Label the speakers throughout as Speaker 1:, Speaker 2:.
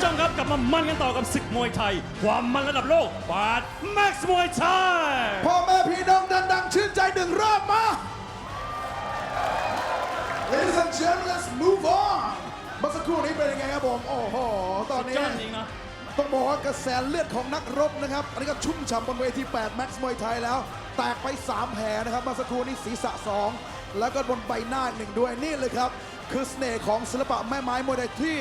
Speaker 1: ผู้ชมครับกลับมามันกันต่อกับศึกมวยไทย ความมันระดับโลกปาดแม็กซ์มวยไทย
Speaker 2: พ่อแม่พี่น้องดังๆ ชื่นใจหนึ่งรอบมา Ladies and gentlemen let's move on เมื่อสักครู่นี้เป็นยังไงครับผม โอ้โห ตอนนี้
Speaker 1: ยอดจริงนะ
Speaker 2: ต้องบอกว่ากระแสเลือดของนักรบนะครับ อันนี้ก็ชุ่มฉ่ำบนเวที8แม็กซ์มวยไทยแล้ว แตกไป 3 แผลนะครับเมื่อสักครู่นี้ศีรษะ 2 แล้วก็บนใบหน้าอีกหนึ่งด้วยนี่เลยครับ คือเสน่ห์ของศิลปะแม่ไม้มวยไทยที่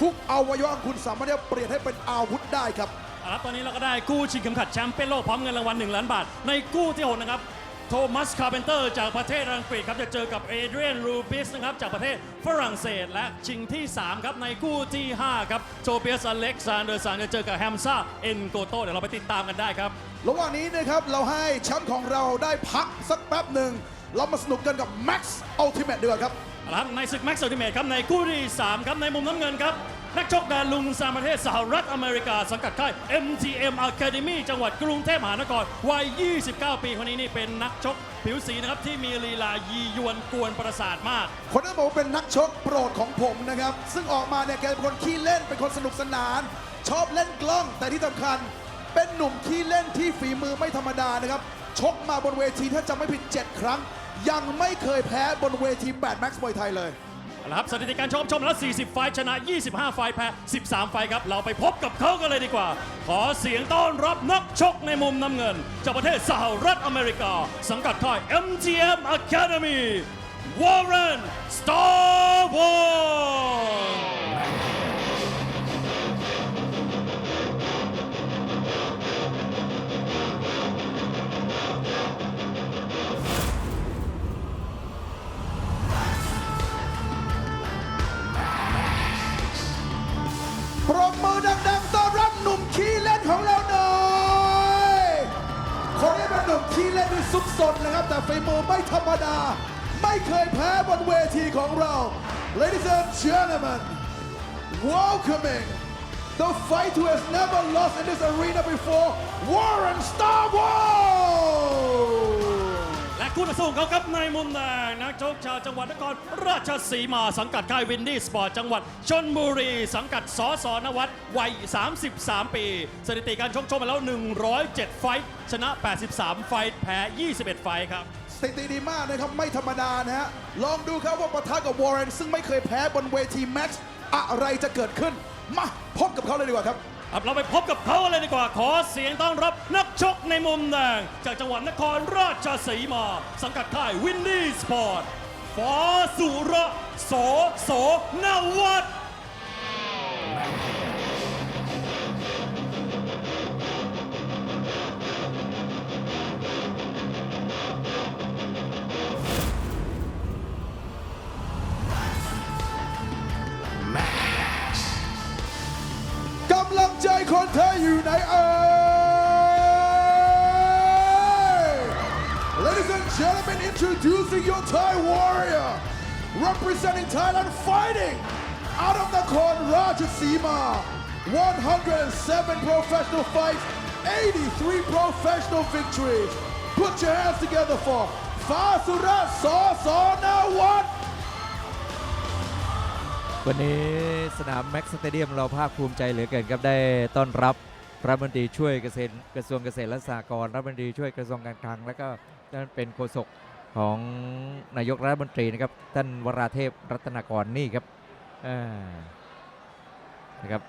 Speaker 2: ทุกอวัยวะของคุณสามารถที่จะเปลี่ยนให้เป็นอาวุธได้ครับ
Speaker 1: เอาละครับตอนนี้เราก็ได้กู้ชิงเข็มขัดแชมป์เปี้ยนโลกพร้อมเงินรางวัล1ล้านบาท ในกู้ที่ 6 นะครับ โทมัสคาร์เพนเตอร์จากประเทศอังกฤษครับ จะเจอกับเอเดรียนรูบิสนะครับจากประเทศฝรั่งเศส และชิงที่ 3 ครับในกู้ที่ 5 ครับโจเปียสอเล็กซานเดอร์สันจะเจอกับแฮมซ่าเอ็นโกโตเดี๋ยวเราไปติดตามกันได้ครับ
Speaker 2: ระหว่างนี้นะครับเราให้แชมป์ของเราได้พักสักแป๊บหนึ่ง เรามาสนุกกันกับ Max Ultimate ดีกว่าครับ
Speaker 1: เอาละครับในศึกแม็กซ์ l ิเมทครับในคู่ที่ 3 ครับในมุมน้ำเงินครับ นักชกแดนลุงซามประเทศสหรัฐอเมริกา สังกัดค่าย MTM Academy จังหวัดกรุงเทพมหานครวัย 29 ปีคนนี้นี่เป็นนักชกผิวสีนะครับ ที่มีลีลายียวนกวนประสาทมาก
Speaker 2: คนนั้นบอกว่าเป็นนักชกโปรดของผมนะครับ ซึ่งออกมาเนี่ยแกเป็นคนขี้เล่นเป็นคนสนุกสนาน ชอบเล่นกล้องแต่ที่สำคัญ เป็นหนุ่มขี้เล่นที่ฝีมือไม่ธรรมดานะครับ ชกมาบนเวทีถ้าจำไม่ผิด 7 ครั้ง ยังไม่เคยแพ้บนเวที8 Max มวยไทยเลย
Speaker 1: นะครับสถิติการชกชมแล้ว40 ไฟล์ชนะ 25 ไฟล์แพ้ 13 ไฟล์ครับ เราไปพบกับเขากันเลยดีกว่า ขอเสียงต้อนรับนักชกในมุมน้ำเงิน จากประเทศสหรัฐอเมริกา สังกัดค่าย MGM Academy Warren Star Wars
Speaker 2: แต่ฝีมือไม่ธรรมดา ไม่เคยแพ้บนเวทีของเรา Ladies and gentlemen welcoming the fight who has never lost in this arena before Warren Star Wars
Speaker 1: และคู่ต่อสู้ของเขาครับในมุมแดง นักชกชาวจังหวัดนครราชสีมาสังกัดค่ายวินดี้สปอร์ตจังหวัดชนบุรี สังกัดสอสอนวัตวัย 33 ปี สถิติการชกชกมาแล้ว 107 ไฟท์ชนะ 83 ไฟท์แพ้ 21 ไฟท์ครับ
Speaker 2: สถิติดีมากนะครับ ไม่ธรรมดานะฮะ ลองดูครับว่าปะทะกับวอร์เรนซึ่งไม่เคยแพ้บนเวทีแม็กซ์อะไรจะเกิดขึ้น มาพบกับเขาเลยดีกว่าครับ
Speaker 1: ครับเราไปพบกับเขาเลยดีกว่าขอเสียงต้อนรับนักชกในมุมแดงจากจังหวัดนครราชสีมา สังกัดค่ายวินดี้สปอร์ตฟ้าสุระโสโสนวัฒน์
Speaker 2: representing Thailand fighting out of Nakhon Ratchasima 107 professional fights 83 professional victories put your hands together for Fasura Sosonawat
Speaker 3: วันนี้สนามแม็กซ์สเตเดียมเราภาคภูมิใจเหลือเกินครับได้ต้อนรับรัฐมนตรีช่วยเกษตรกระทรวงเกษตรและสหกรณ์รัฐมนตรีช่วยกระทรวงการคลัง และก็ท่านเป็นโฆษก ของนายกรัฐมนตรีนะครับท่านวราเทพรัตนกรนี่ครับนะครับ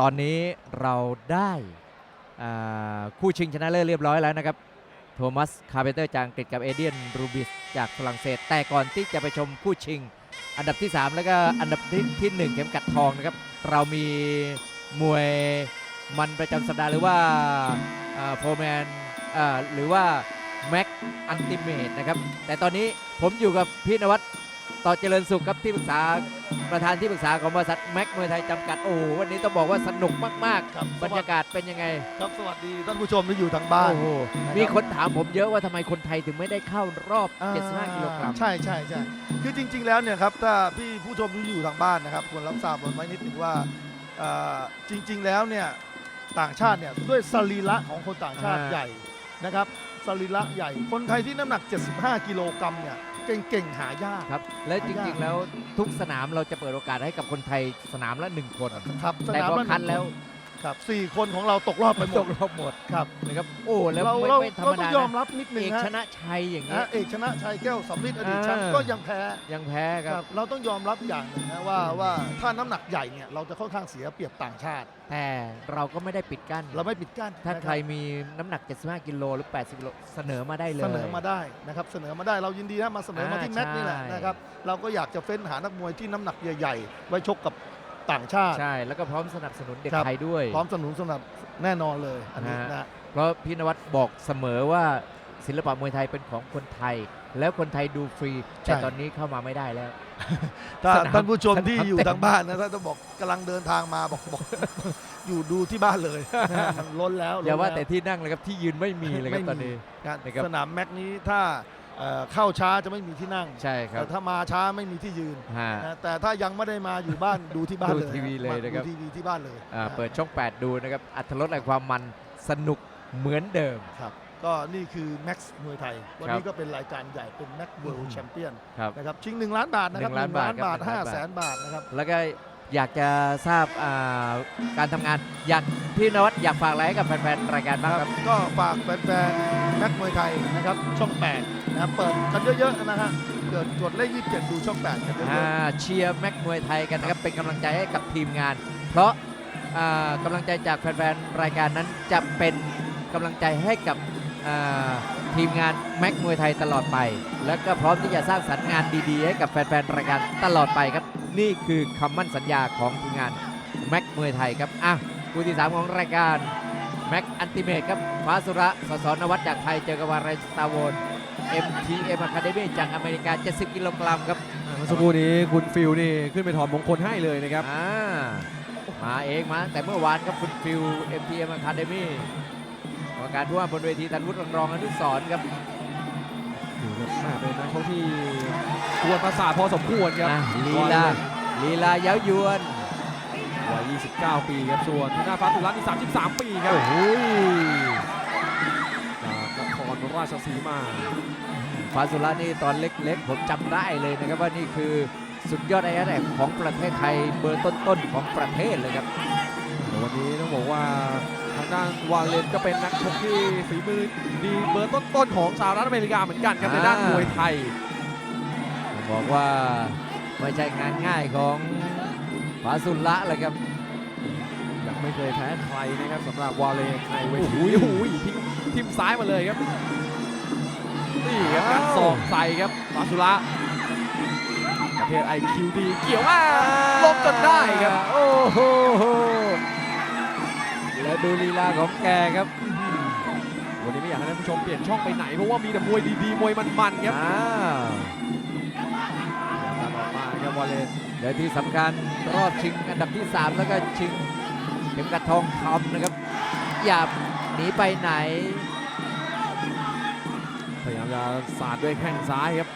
Speaker 3: ตอนนี้เราได้คู่ชิงชนะเลิศเรียบร้อยแล้วนะครับ โทมัส คาร์เพนเตอร์จากอังกฤษกับเอเดียน รูบิสจากฝรั่งเศส แต่ก่อนที่จะไปชมคู่ชิง อันดับที่ 3 แล้วก็อันดับที่ที่หนึ่งเข็มกัดทองนะครับ เรามีมวยมันประจำสัปดาห์หรือว่าโฟร์แมนหรือว่า แม็กอันติเมตนะครับ แต่ตอนนี้ผมอยู่กับพี่นวัดต่อเจริญสุขครับที่ปรึกษาประธานที่ปรึกษาของบริษัทแม็กมวยไทยจำกัดโอ้โหวันนี้ต้องบอกว่าสนุกมาก
Speaker 4: ครับ
Speaker 3: ๆ บรรยากาศเป็นยังไง
Speaker 4: ครับสวัสดีท่านผู้ชมที่อยู่ทางบ้าน
Speaker 3: โอ้โห
Speaker 4: นะครับ
Speaker 3: มีคนถามผมเยอะว่าทำไมคนไทยถึงไม่ได้เข้ารอบ
Speaker 4: อ่า
Speaker 3: 75กิโลกรัม
Speaker 4: ใช่ใช่ใช่คือจริง ๆ แล้วเนี่ยครับถ้าพี่ผู้ชมที่อยู่ทางบ้านนะครับควรรับทราบไว้นิดหนึ่งว่าเอ่อจริง ๆ แล้วเนี่ยต่างชาติเนี่ยด้วยสรีระของคนต่างชาติ
Speaker 3: อ่า
Speaker 4: ใหญ่นะครับ สรีระใหญ่ คนไทยที่น้ำหนัก 75 กิโลกรัมเนี่ยเก่งๆ หายาก
Speaker 3: ครับ แล้วจ
Speaker 4: หายาก
Speaker 3: ริงๆ แล้วทุกสนามเราจะเปิดโอกาสให้กับคนไทยสนามละหนึ่งคน
Speaker 4: ครับส
Speaker 3: แต่
Speaker 4: นาม
Speaker 3: พอ
Speaker 4: ละ
Speaker 3: คัดแล้ว
Speaker 4: ครับสี่คนของเราตกรอบไปหม
Speaker 3: ต
Speaker 4: ด
Speaker 3: กรอบหมด
Speaker 4: ครับ
Speaker 3: นะครับ โอ้แล้ว
Speaker 4: เรา
Speaker 3: ไม่
Speaker 4: เรา
Speaker 3: ไม่ธรร
Speaker 4: เรา
Speaker 3: ม
Speaker 4: ต้อ
Speaker 3: ดาง
Speaker 4: ยอม
Speaker 3: นะ
Speaker 4: รับนิดนึ
Speaker 3: เองก
Speaker 4: ฮะ
Speaker 3: ชนะชัยอย่างนี้
Speaker 4: นะเอกชนะชัยแก้วสำลิดอดีตแชมป์
Speaker 3: อ่า
Speaker 4: ก็ยังแพ้
Speaker 3: ยังแพ้ค
Speaker 4: ค
Speaker 3: รั
Speaker 4: รับบเราต้องยอมรับอย่างหนึ่งนะว่าว่าถ้าน้ำหนักใหญ่เนี่ยเราจะค่อนข้างเสียเปรียบต่างชาติ
Speaker 3: แต่เราก็ไม่ได้ปิดกั้น
Speaker 4: เราไม่ปิดกั้น
Speaker 3: ถ้า
Speaker 4: นะบ
Speaker 3: ใครมีน้ำหนัก 75 กิโลหรือ 80 กิโลเสนอมาได้เลย
Speaker 4: เสนอมาได้นะครับเสนอมาได้เรายินดีนะมาเสนอมา
Speaker 3: อ่า
Speaker 4: ที่แม็กซ์นี่แหละ
Speaker 3: ใช่
Speaker 4: นะครับเราก็อยากจะเฟ้นหานักมวยที่น้ำหนักใหญ่ ๆ ไว้ชกกับ ต่างชาติ
Speaker 3: ใช่ แล้วก็พร้อมสนับสนุนเด็ก
Speaker 4: ครับ
Speaker 3: ไทยด้วย
Speaker 4: พร้อมสนุนสนับแน่นอนเลยอันนี้
Speaker 3: ฮะ
Speaker 4: นะ
Speaker 3: เพราะพี่นวัดบอกเสมอว่าศิลปะมวยไทยเป็นของคนไทย แล้วคนไทยดูฟรีแต่ตอนนี้เข้ามาไม่ได้แล้ว
Speaker 4: ถ้า
Speaker 3: สนาม
Speaker 4: ท่านผู้ชม
Speaker 3: สนาม
Speaker 4: ที่อยู่
Speaker 3: เต็ม
Speaker 4: ทางบ้านนะถ้าจะบอกกำลังเดินทางมาบอกบอก อยู่ดูที่บ้านเลยนะฮะมันล้นแล้ว
Speaker 3: อย่าว่า
Speaker 4: ล้น
Speaker 3: แต่
Speaker 4: ล้
Speaker 3: ที่นั่งเลยครับที่ยืนไม่มีเลยครับ
Speaker 4: ไม่มี
Speaker 3: ตอนนี้
Speaker 4: นะ
Speaker 3: นะครับ
Speaker 4: สนามแม็กนี้ถ้า เอ่อเข้าช้าจะไม่มีที่นั่ง
Speaker 3: ใช่ครับ
Speaker 4: แต่ถ้ามาช้าไม่มีที่ยืน
Speaker 3: ฮะ
Speaker 4: นะแต่ถ้ายังไม่ได้มาอยู่บ้าน ดูที่บ้าน
Speaker 3: ดู
Speaker 4: เลย
Speaker 3: ทีวีเลยนะครับ
Speaker 4: ดูทีวีที่บ้านเลย
Speaker 3: อ่า
Speaker 4: นะ
Speaker 3: เปิดช่อง 8 ดูนะครับ อัตรสและความมันสนุกเหมือนเดิม
Speaker 4: ครับก็นี่คือแม็กซ์มวยไทย วัน
Speaker 3: ครับ
Speaker 4: นี้ก็เป็นรายการใหญ่เป็นแม็กเวิลด์แชมเปี้ยน
Speaker 3: ครับ
Speaker 4: นะครับชิง 1 ล้านบาทนะครับ
Speaker 3: หนึ่งล้านบาทครับ
Speaker 4: ห้า
Speaker 3: หนึ่งล้านบาท
Speaker 4: แสนบาทนะครับ
Speaker 3: แล้วก็ อยากจะทราบอ่าการทำงาน อยากพี่นวัดอยากฝากอะไรให้กับแฟนๆรายการบ้างครับ
Speaker 4: ก็ฝากแฟนๆแม็กมวยไทยนะครับช่อง8นะครับเปิดกันเยอะๆนะฮะเกิดกดเลข27 ดูช่อง8กันเย
Speaker 3: อ่า
Speaker 4: อะ
Speaker 3: เชียร์แม็กมวยไทยกันนะครับเป็นกำลังใจให้กับทีมงาน เพราะอ่ากำลังใจจากแฟนๆรายการนั้นจะเป็นกำลังใจให้กับอ่าทีมงานแม็กมวยไทยตลอดไป แล้วก็พร้อมที่จะสร้างสรรค์งานดีๆ ให้กับแฟนๆรายการตลอดไปครับ นี่คือคำมั่นสัญญาของทีมงานแม็กมวยไทยครับอะคู่ที่สามของรายการแม็กอันติเมตครับฟ้าสุระสสนวัตจากไทยเจอกับวารายสตาร์โวน MTM Academy จากอเมริกา 70 กิโลกรัมครับ
Speaker 5: เมื่อสักครู่นี้คุณฟิลนี่ขึ้นไปถอดมงคลให้เลยนะครับ
Speaker 3: อ่ามาเองมาตั้งแต่เมื่อวานครับคุณฟิล MTM Academy กรรมการผู้ว่าบนเวทีธันวุฒิรองอนุสรณ์ครับ
Speaker 5: ดูครับแม่เป็นนักชกที่ กวนประสาทพอสมควรครับ
Speaker 3: อะลีลาลีลาเย้ายวน
Speaker 5: วัย 29 ปีครับ ส่วนทางด้านฟ้าตุลานี่ 33 ปีครับ
Speaker 3: โอ้โห
Speaker 5: จากนครราชสีมา
Speaker 3: ฟาสุระนี่ตอนเล็กๆ ผมจำได้เลยนะครับว่านี่คือสุดยอดไอ้แรกของประเทศไทยเบอร์ต้นๆของประเทศเลยครับ
Speaker 5: แต่วันนี้ต้องบอกว่าทางด้านวาเลนก็เป็นนักชกที่ฝีมือดีเบอร์ต้นๆของสหรัฐอเมริกาเหมือนกันครับในด้านมวยไทย
Speaker 3: ผม บอกว่าไม่ใช่งานง่ายของฟาสุระเลยครับ
Speaker 5: ยังไม่เคยแพ้ใครนะครับสำหรับวาเลนในเว
Speaker 3: โอ้
Speaker 5: ที
Speaker 3: โห
Speaker 5: โอ้โหทิ้งทิมซ้ายมาเลยครับ นี่ครับการสอกใส่ครับมาสุระประเภท IQD เกี่ยวอ่าลงจนได้ครับ
Speaker 3: โอ้โหแล้วดูลีลาของแกครับ
Speaker 5: วันนี้ไม่อยากให้ท่านผู้ชมเปลี่ยนช่องไปไหน เพราะว่ามีแต่มวยดีๆ มวยมันๆครับ
Speaker 3: อ้าว
Speaker 5: ตัด ออกมาครับวาเลน
Speaker 3: และที่สำคัญรอบชิงอันดับที่ 3 แล้วก็ชิงเข็มขัดทองคำนะครับ อย่าหนีไปไหน
Speaker 5: พยายามจะสาดด้วยแข้งซ้ายครับ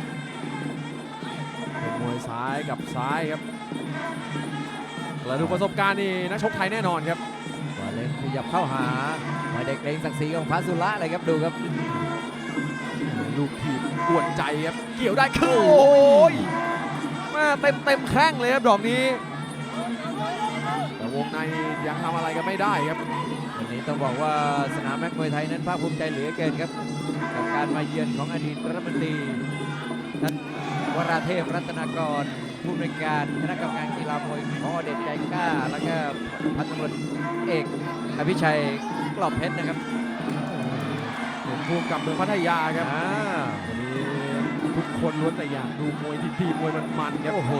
Speaker 5: เป็นมวยซ้ายกับซ้ายครับแล้วดูประสบการณ์นี่นักชกไทยแน่นอนครับ
Speaker 3: วาเลนขยับเข้าหาไม่ได้เกรงศักดิ์ศรีของพระสุระเลยครับดูครับ
Speaker 5: ลูกถีบกวนใจครับ เกี่ยวได้คือโอ้ย เต็มเต็มๆแข้งเลยครับดอกนี้ แต่วงในยังทำอะไรกันไม่ได้ครับ
Speaker 3: วันนี้ต้องบอกว่าสนามแม็กมวยไทยนั้นภาคภูมิใจเหลือเกินครับ กับการมาเยือนของอดีตรัฐมนตรีท่านวราเทพรัตนากรผู้อำนวยการคณะกรรมการกีฬามวยของอเด็ดใจกล้า แล้วก็พันตำรวจเอกอภิชัยกรอบเพชรนะครับ
Speaker 5: เป็นผู้กำกับเมืองพัทยาครับ
Speaker 3: อ่า
Speaker 5: วันนี้ ทุกคนล้วนแต่อยากดูมวยทีๆมวยมันๆครับ
Speaker 3: โอ้โห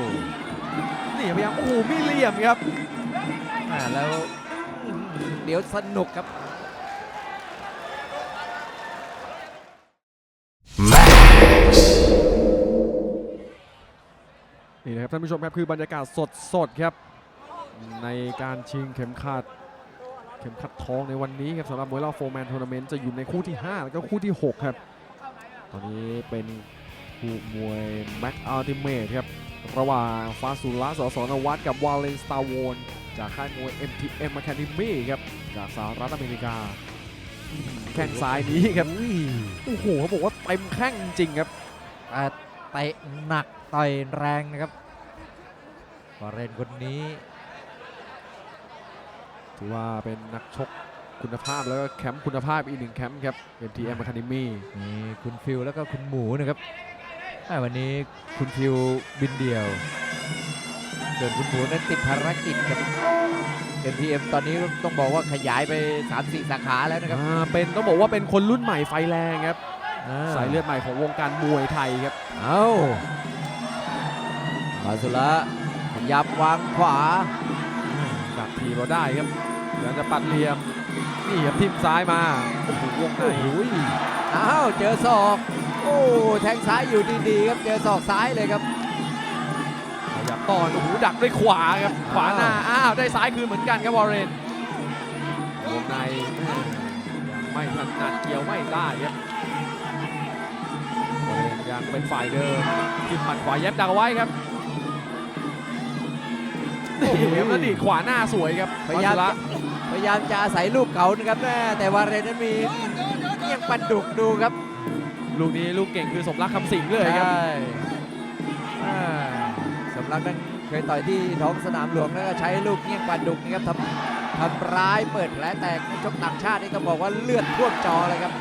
Speaker 5: นี่พยายามโอ้โหมีเหลี่ยมครับ
Speaker 3: อ่าแล้วเดี๋ยวสนุกครับ
Speaker 5: นี่นะครับท่านผู้ชมครับคือบรรยากาศสดๆครับ ในการชิงเข็มขัด เข็มขัดทองในวันนี้ครับสำหรับมวยรอบโฟร์แมนทัวร์นาเมนต์จะอยู่ในคู่ที่ 5 แล้วก็คู่ที่ 6 ครับ ตอนนี้เป็น คู่มวยแม็กอัลติเมทครับระหว่างฟาสุระสสนวัตกับวาเลนสตาร์โวนจากค่ายมวย MTM Academy ครับจากสหรัฐอเมริกา แข้งซ้ายนี้ครับโอ้โหเขาบอกว่าเต็มแข้งจริงๆครับ
Speaker 3: อ่าเตะหนักต่อยแรงนะครับวาเรนคนนี้
Speaker 5: ถือว่าเป็นนักชกคุณภาพแล้วก็แคมป์คุณภาพอีกหนึ่งแคมป์ครับ MTM Academy
Speaker 3: มีคุณฟิลแล้วก็คุณหมูนะครับอ่า วันนี้คุณฟิลบินเดี่ยวส่วนคุณหมูนั้นติดภารกิจกับ MTM ตอนนี้ต้องบอกว่าขยายไป 3-4 สาขาแล้วนะครับ
Speaker 5: อ่าเป็นต้องบอกว่าเป็นคนรุ่นใหม่ไฟแรงครับ
Speaker 3: อ่า
Speaker 5: สายเลือดใหม่ของวงการมวยไทยครับ
Speaker 3: เอามาสุระขยับวางขวา
Speaker 5: ดักทีเราได้ครับอยากจะปัดเหลี่ยม นี่ครับทิมซ้ายมาโอ้โหวงใน
Speaker 3: อ้าว เจอศอกโอ้แทงซ้ายอยู่ดีๆครับเจอศอกซ้ายเลยครับ
Speaker 5: ขยับต่อโอ้โหดักด้วยขวาครับขวาหน้าอ้าวได้ซ้ายคืนเหมือนกันครับวอร์เรนวงในแม่ยังไม่ถนัดเกี่ยวไม่ได้ครับวอร์เรนยังเป็นฝ่ายเดิมทิมหมัดขวาเย็บดักเอาไว้ครับนี่ครับแล้วดีดขวาหน้าสวยครับ
Speaker 3: พยายาม
Speaker 5: วัชระ
Speaker 3: จะพยายามจะอาศัยลูกเก่านะครับแม่แต่วาเรนนั้นมีเอียงปันดุกดูครับ
Speaker 5: ลูกนี้ลูกเก่งคือสมรักคำสิงห์เลยครับ
Speaker 3: ใช่อ่าสำหรับนั้นเคยต่อยที่ท้องสนามหลวงแล้วก็ใช้ลูกเงี้ยงปันดุกนี่ครับทำทำร้ายเปิดแผลแตกในชกต่างชาตินี่ต้องบอกว่าเลือดท่วมจอเลยครับ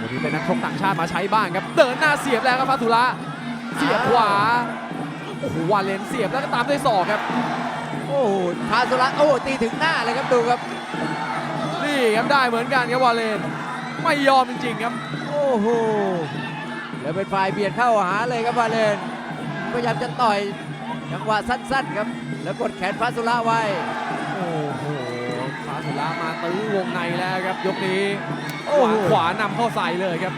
Speaker 5: วันนี้เป็นนักชกต่างชาติมาใช้บ้างครับ เดินหน้าเสียบแล้วครับฟาทุระเสียบขวาโอ้โหวาเลนเสียบแล้วก็ตามด้วยศอกครับ
Speaker 3: โอ้โหพาสุระโอ้ตีถึงหน้าเลยครับดูครับ
Speaker 5: นี่ครับได้เหมือนกันครับวาเลนไม่ยอมจริงๆครับ
Speaker 3: โอ้โห แล้วเป็นฝ่ายเบียดเข้าหาเลยครับวาเลน พยายามจะต่อยจังหวะสั้นๆครับ แล้วกดแขนพาสุระไว้
Speaker 5: โอ้โหฟาทุระมาตื้อวงในแล้วครับยกนี้
Speaker 3: โอ้
Speaker 5: ขวา
Speaker 3: โห
Speaker 5: ขวานำเข้าใส่เลยครับ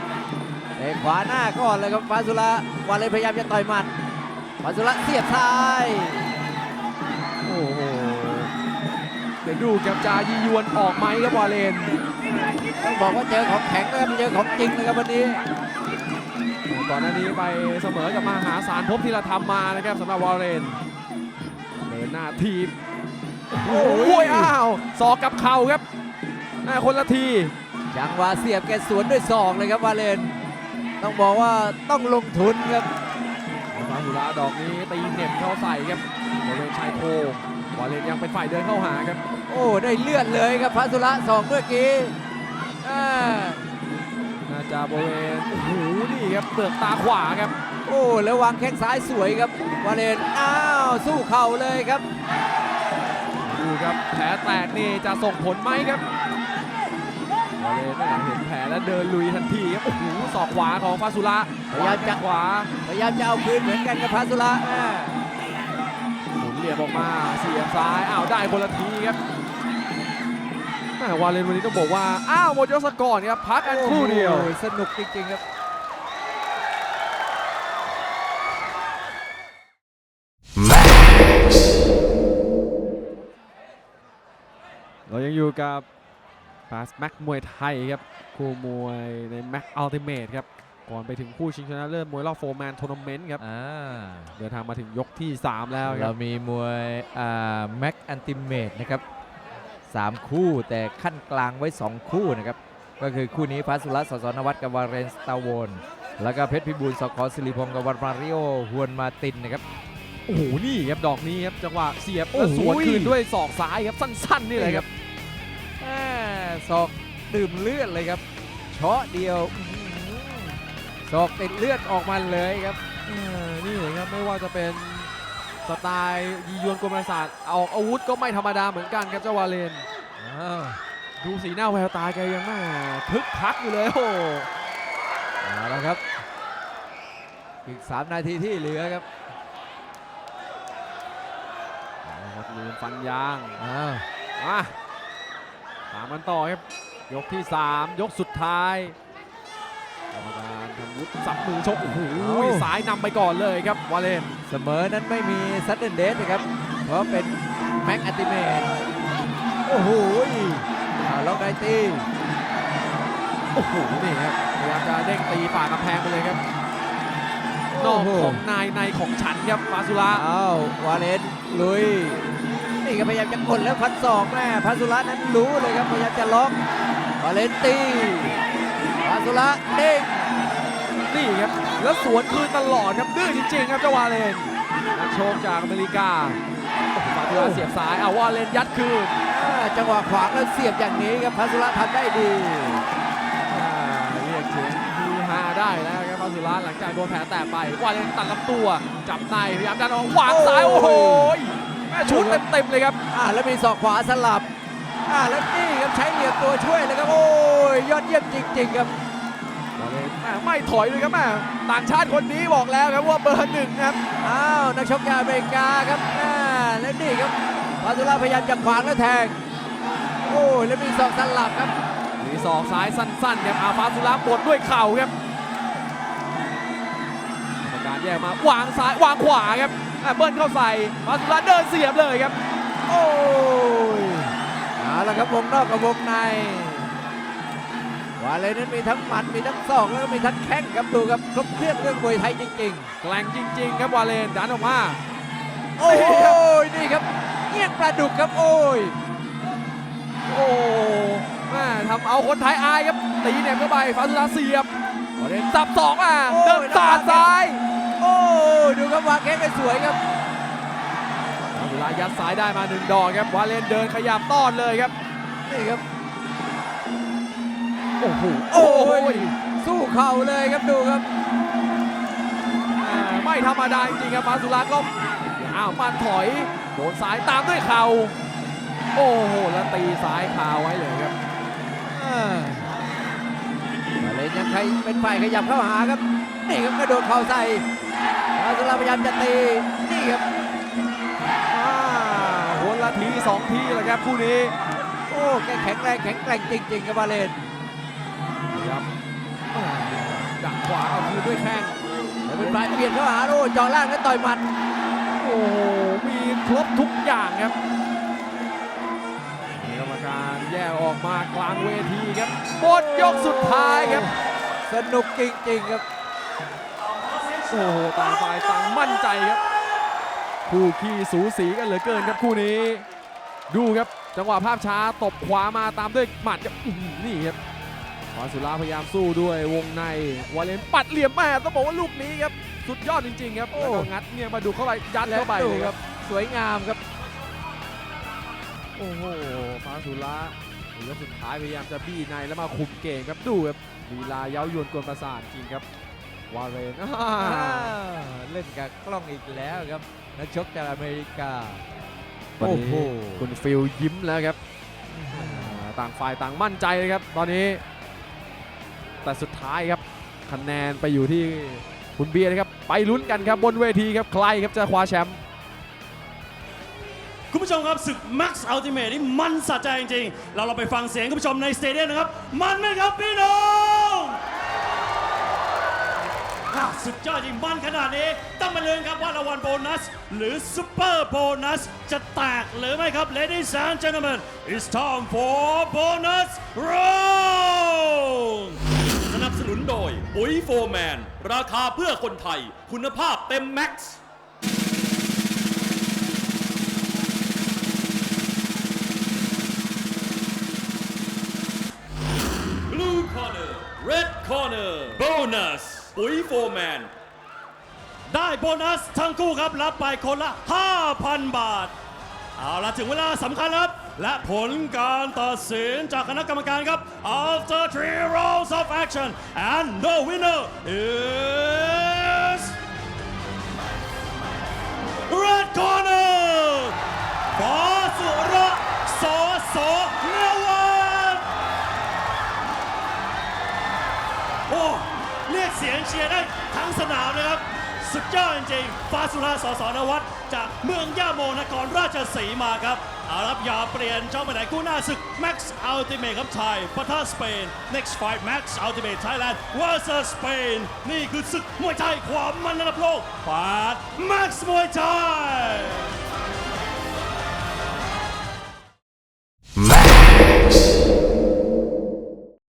Speaker 3: เตะขวาหน้าก่อนเลยครับฟาสุระวาเลนพยายามจะต่อยหมัดฟาสุระเสียบซ้าย
Speaker 5: โอ้โห เดี๋ยวดูครับจะยียวนออกไหมครับวาเลน
Speaker 3: ต้องบอกว่าเจอของแข็งนะครับเจอของจริงนะครับวันนี้
Speaker 5: ก่อนหน้านี้ไปเสมอกับมหาสารพบที่เราทำมานะครับสำหรับวาเลนเดินหน้าทีบโอ้โหอ้าวศอกกับเข่าครับหน้าคนละที
Speaker 3: จังหวะเสียบแกสวนด้วยศอกเลยครับวาเลน ต้องบอกว่าต้องลงทุนครับ
Speaker 5: ฟาหุระดอกนี้ตีเหน็บเข้าใส่ครับบริเวณชายโครงวาเลนยังเป็นฝ่ายเดินเข้าหาครับ
Speaker 3: โอ้ได้เลือดเลยครับพาสุระสองเมื่อกี้อ่า
Speaker 5: น่าจะบริเวณโอ้โหนี่ครับเปลือกตาขวาครับ
Speaker 3: โอ้แล้ววางแข้งซ้ายสวยครับวาเลนอ้าวสู้เข่าเลยครับ
Speaker 5: ดูครับแผลแตกนี่จะส่งผลไหมครับวาเลนเห็นแผลแล้วเดินลุยทันทีครับโอ้โหศอกขวาของฟาสุระ
Speaker 3: พยายามจะ
Speaker 5: ขวา
Speaker 3: พยายามจะเอาคืนเหมือนกันกับพาสุระอ่า
Speaker 5: หมุนเหลี่ยมออกมาเสียบซ้ายอ้าวได้คนละทีครับแม่ วาเลนวันนี้ต้องบอกว่า อ้าวหมดยกสกอร์ครับพักกันครู่เดียว
Speaker 3: โอ้โหสนุกจริงๆครับ
Speaker 5: เรายังอยู่กับปาสแม็กมวยไทยครับคู่มวยในแม็กอัลติเมทครับ ก่อนไปถึงคู่ชิงชนะเลิศมวยรอบโฟร์แมนทัวร์นาเมนต์ครับ
Speaker 3: อ่า
Speaker 5: เดินทางมาถึงยกที่ 3 แล้วค
Speaker 3: เรา
Speaker 5: รับ
Speaker 3: มีมวยอ่าแม็กอันติเมตนะครับ สามคู่ แต่ขั้นกลางไว้ 2 คู่นะครับ ก็คือคู่นี้พาสุรัสสนวัตกับวาเรนสตาโวนแล้วก็เพชรพิบูลสกอสิริพงศ์กับวันมาริโอฮวนมาตินนะครับ
Speaker 5: โอ้โหนี่ครับดอกนี้ครับจังหวะเสียบ
Speaker 3: โอ้
Speaker 5: แล้ว
Speaker 3: โห
Speaker 5: สวนคืนด้วยศอกซ้ายครับสั้นๆนี่เลยครับ
Speaker 3: แม่ศอกดื่มเลือดเลยครับเชาะเดียวอื้อหือศอกติดเลือดออกมาเลยครับ
Speaker 5: เออนี่ครับไม่ว่าจะเป็น สไตล์ยียวนกรมประสาทออกอาวุธก็ไม่ธรรมดาเหมือนกันครับเจ้าวาเลน
Speaker 3: อ้าว
Speaker 5: ดูสีหน้าแววตาแกยังน่าคึกคักอยู่เลยโอ้โห
Speaker 3: เอาละครับ อีก 3 นาทีที่เหลือครับ
Speaker 5: เอาครับลืมฟันยาง
Speaker 3: อ้าว
Speaker 5: มาตามกันต่อครับ ยกที่ 3 ยกสุดท้ายกรรมการ ทำวุฒิสับมือชกโอ้โหสายนำไปก่อนเลยครับวาเลน
Speaker 3: เสมอนั้นไม่มีซัดเดนเดสนะครับ เพราะเป็นแม็กอัติเมตโอ้โหเอาล็อกไนตี
Speaker 5: โอ้โหนี่ครับพยายามจะเด้งตีฝ่ากำแพงไปเลยครับนอกของนายในของฉันครับฟาสุระ
Speaker 3: อ้าววาเลนลุยนี่ก็พยายามจะกดแล้วพันศอกแม่พาสุระนั้นรู้เลยครับพยายามจะล็อกวาเลนตีพาสุระเด้ง
Speaker 5: นี่ครับแล้วสวนคืนตลอดครับดื้อจริงๆครับเจ้าวาเลนนักโชคจากอเมริกาโอ้โหฟาตุลาเสียบซ้ายเอาวาเลนยัดคืน
Speaker 3: อ่าจังหวะขวางแล้วเสียบอย่างนี้ครับพัสุระทำได้ดี
Speaker 5: อ่าเรียกเสียงฮือฮาได้แล้วครับฟาตุลาหลังจากโดนแผลแตกไปวาเลนตัดลำตัวจับในพยายามดันออกวางซ้าย
Speaker 3: โอ้
Speaker 5: โอ้
Speaker 3: โห
Speaker 5: โหแม่ชุดเต็มๆเลยครับ
Speaker 3: อ่าแล้วมีศอกขวาสลับอ่าแล้วนี่ครับใช้เหลี่ยมตัวช่วยเลยครับโอ้ยยอดเยี่ยมจริง ๆ ครับ
Speaker 5: วาเลนแม่ ไม่ถอยเลยครับแม่ต่างชาติคนนี้บอกแล้วครับว่าเบอร์หนึ่งครับ
Speaker 3: อ้าวนักชกจากอเมริกาครับอ่าแล้วนี่ครับพัสุระพยายามจะขวางแล้วแทง โอ้ยแล้วมีศอกสลับครับ
Speaker 5: มีศอกซ้ายสั้นๆครับอาฟาสุระบดด้วยเข่าครับกรรมการแยกมาวางซ้ายวางขวาครับอะเบิ้ลเข้าใส่ฟาสุระเดินเสียบเลยครับ
Speaker 3: โอ้ยเอาละครับวงนอกกับวงใน วาเลนนั้นมีทั้งหมัดมีทั้งศอกแล้วก็มีทั้งแข้งครับดูครับครบเครื่องเรื่องมวยไทยจริง
Speaker 5: แกล่งจริง ๆ ครับวาเลนดันออกมา
Speaker 3: ๆ โอ้ยนี่ครับเงี้ยงปลาดุกครับโอ้ย
Speaker 5: โอ้แม่ทำเอาคนไทยอายครับตีเหน็บเข้าไปฟาสุระเสียบวาเลน สับสองอะ
Speaker 3: โอ้ย
Speaker 5: เดินสาดซ้าย
Speaker 3: โอ้ยดูครับวางแข้งได้สวยครับ
Speaker 5: ฟาสุระยัดซ้ายได้มาหนึ่งดอกครับวาเลนเดินขยับต้อนเลยครับ
Speaker 3: นี่ครับ
Speaker 5: โอ้โห
Speaker 3: โอ้
Speaker 5: โอ้
Speaker 3: ย
Speaker 5: ย
Speaker 3: สู้เข่าเลยครับดูครับ
Speaker 5: อ่าไม่ธรรมดาจริงๆครับฟาสุระก็อ้าวมันถอยโดนซ้ายตามด้วยเข่าโอ้โหแล้วตีซ้ายคาไว้เลยครับ
Speaker 3: อ่ามาเลยยังใครเป็นฝ่ายขยับเข้าหาครับนี่ครับกระโดดเข่าใส่วาสุราพยายามจะตีนี่ครับ
Speaker 5: อ่าคนละทีสองทีแหละครับคู่นี้
Speaker 3: โอ้แกแข็งแรงแข็งแกร่งจริงๆครับวาเลน
Speaker 5: วาเอาคืนด้วยแข้ง
Speaker 3: แล้วเป็นฝ่ายเปลี่ยนเข้าหาโอ้เจอล่างแล้วต่อยหมัด
Speaker 5: โอ้โหมีครบทุกอย่างครับนี่กรรมการแยกออกมากลางเวทีครับหมดยกสุดท้ายครับ
Speaker 3: สนุกจริงๆครับ
Speaker 5: โอ้โหต่างฝ่ายต่างมั่นใจครับ คู่ขี้สูสีกันเหลือเกินครับคู่นี้ ดูครับจังหวะภาพช้าตบขวามาตามด้วยหมัดครับอื้อหือนี่ครับ วาสุราพยายามสู้ด้วยวงในวาเลนปัดเหลี่ยมแม่ต้องบอกว่าลูกนี้ครับสุดยอดจริงๆครับ
Speaker 3: โอ้
Speaker 5: แล้วก็งัดเนี่ยมาดูเข้าไปยัด
Speaker 3: และ
Speaker 5: เข้าไป
Speaker 3: ดู
Speaker 5: เลย
Speaker 3: ค
Speaker 5: ค
Speaker 3: รั
Speaker 5: รับบ
Speaker 3: สวยงามครับ
Speaker 5: โอ้โหฟาสุระในยกสุดท้ายพยายามจะบี้ในแล้วมาคุมเกมครับดูครับลีลาเย้ายวนกวนประสาทจริงครับวาเลนอ่า
Speaker 3: อ่าเล่นกับกล้องอีกแล้วครับนักชกจากอเมริกา
Speaker 5: วัน
Speaker 3: โอ้
Speaker 5: นี้
Speaker 3: โห
Speaker 5: คุณฟิลยิ้มแล้วครับอ่าต่างฝ่ายต่างมั่นใจเลยครับ ตอนนี้ แต่สุดท้ายครับคะแนนไปอยู่ที่คุณเบียร์นะครับ ไปลุ้นกันครับบนเวทีครับใครครับจะคว้าแชมป์
Speaker 1: คุณผู้ชมครับศึก Max Ultimate นี่มันสะใจจริงๆ เราเราไปฟังเสียงคุณผู้ชมในสเตเดียมนะครับ มันไหมครับพี่น้องอ้าวสุดยอดจริงมันขนาดนี้ ต้องมาลืมครับว่ารางวัลโบนัส หรือซูเปอร์โบนัส จะแตกหรือไม่ครับ Ladies and gentlemen it's time for bonus round
Speaker 6: นับสนุนโดยปุ๋ยโฟร์แมน ราคาเพื่อคนไทย คุณภาพเต็มแม็กซ์ Blue Corner Red Corner Bonus ปุ๋ยโฟร์แมน
Speaker 1: ได้โบนัสทั้งคู่ครับ รับไปคนละ 5,000 บาท เอาละถึงเวลาสำคัญครับ และผลการตัดสินจากคณะกรรมการครับ after three rounds of action and the winner is red corner ฟอสุระสอสอนวัฒน์โอ้เรียกเสียงเชียร์ได้ทั้งสนามนะครับ สุดยอดจริงๆฟ้าสุราสอสอนวัฒน์จากเมืองย่าโมนครราชสีมาครับ เอารับอย่าเปลี่ยนเจ้าไปไหนกู้หน้าศึก Max Ultimate ครับไทยปะทะสเปน Next fight Max Ultimate Thailand vs Spain นี่คือศึกมวยไทยความมันระดับโลกปาด Max มวยไทย